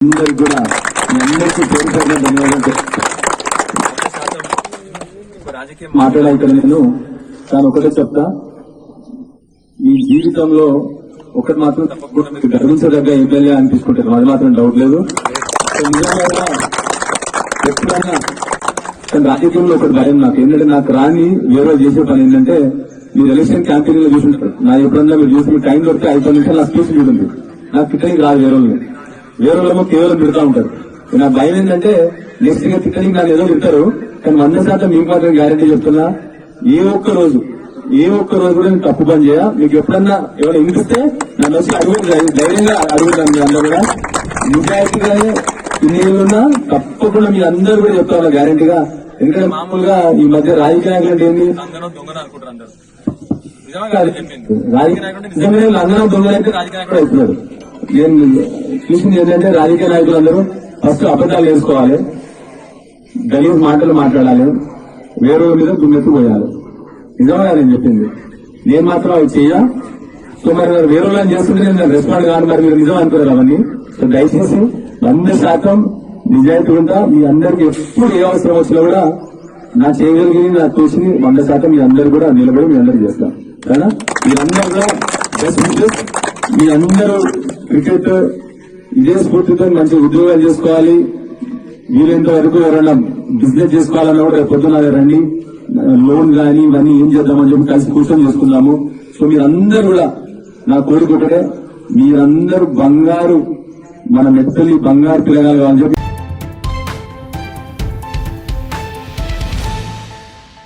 అందరికి కూడా మీ అందరికీ పేరు పేరున ధన్యవాదాలు రాజకీయ నేను తాను ఒకటే చెప్తా. మీ జీవితంలో ఒకటి మాత్రం తప్పకుండా మీకు గర్వించదగ్గ ఎమ్మెల్యే అనిపించుకుంటారు అది మాత్రం డౌట్ లేదు. సో ఎప్పుడైనా కానీ రాజకీయంలో ఒకటి భయం నాకు. ఏంటంటే నాకు రాని వేరే చేసే పని ఏంటంటే మీరు ఎలక్షన్ క్యాంపెయిన్లో చూసుకుంటారు నా ఎప్పుడన్నా మీరు చూసి టైం దొరికితే ఐదు నిమిషాలు నా స్పీచ్ చూడండి. నాకు తిట్టడానికి రాదు వేరే వాళ్ళని వేరే వాళ్ళేమో కేవలం తిడతా ఉంటారు. నా భయం ఏంటంటే నెక్స్ట్గా తిట్టడానికి నన్ను ఏదో తింటారు కానీ వంద శాతం మీకు మాత్రం గ్యారంటీ చెప్తున్నా ఏ ఒక్క రోజు ఏ ఒక్క రోజు కూడా నేను తప్పు పని చేయ? మీకు ఎప్పుడన్నా ఎవరైనా వినిపిస్తే నన్ను వచ్చి అడుగు ధైర్యంగా అడుగుతాను మీ అందరూ కూడా. నిజాయితీగానే ఇన్ని ఏళ్ళున్నా తప్పకుండా మీ అందరూ కూడా చెప్తాను గ్యారంటీగా ఎందుకంటే మామూలుగా ఈ మధ్య రాజకీయ నాయకులు అంటే ఏంటి రాజకీయ నిజంగానే అందరం దొంగలైతే రాజకీయ నాయకులు అవుతున్నారు ఏం చూసింది ఏంటంటే రాజకీయ నాయకులు అందరూ ఫస్ట్ అబద్ధాలు వేసుకోవాలి. గలీజ్ మాటలు మాట్లాడాలి. వేరే మీద దుమ్మెత్తి పోయాలి. నిజమే నేను చెప్పింది. నేను మాత్రం అవి చెయ్య. సో మరి వేరే వాళ్ళని చేస్తుంటే నేను రెస్పాండ్ కాను మరి మీరు నిజం అనుకున్నారు అవన్నీ. సో దయచేసి వంద శాతం నిజాయితీ ఉంటా. మీ అందరికి ఎప్పుడు ఏ అవసరం వచ్చినా కూడా నా చేయగలిగింది నా తోచింది వంద శాతం మీ అందరు కూడా నిలబడి మీ అందరికి చేస్తాం కదా? మీరందరూ కూడా బెస్ట్ విషెస్ మీ అందరూ క్రికెట్ ఇదే స్ఫూర్తితో మంచి ఉద్యోగాలు చేసుకోవాలి. వీలైనంత వరకు ఎవరైనా బిజినెస్ చేసుకోవాలన్నా కూడా రేపు పొద్దున రండి. లోన్ కానీ ఇవన్నీ ఏం చేద్దామని చెప్పి కలిసి కూర్చొని చేసుకుందాము. సో మీరందరూ కూడా నా కోరిక ఒకటే మీరందరూ బంగారు మన మెత్తల్లి బంగారు పిల్లగాలు అని చెప్పి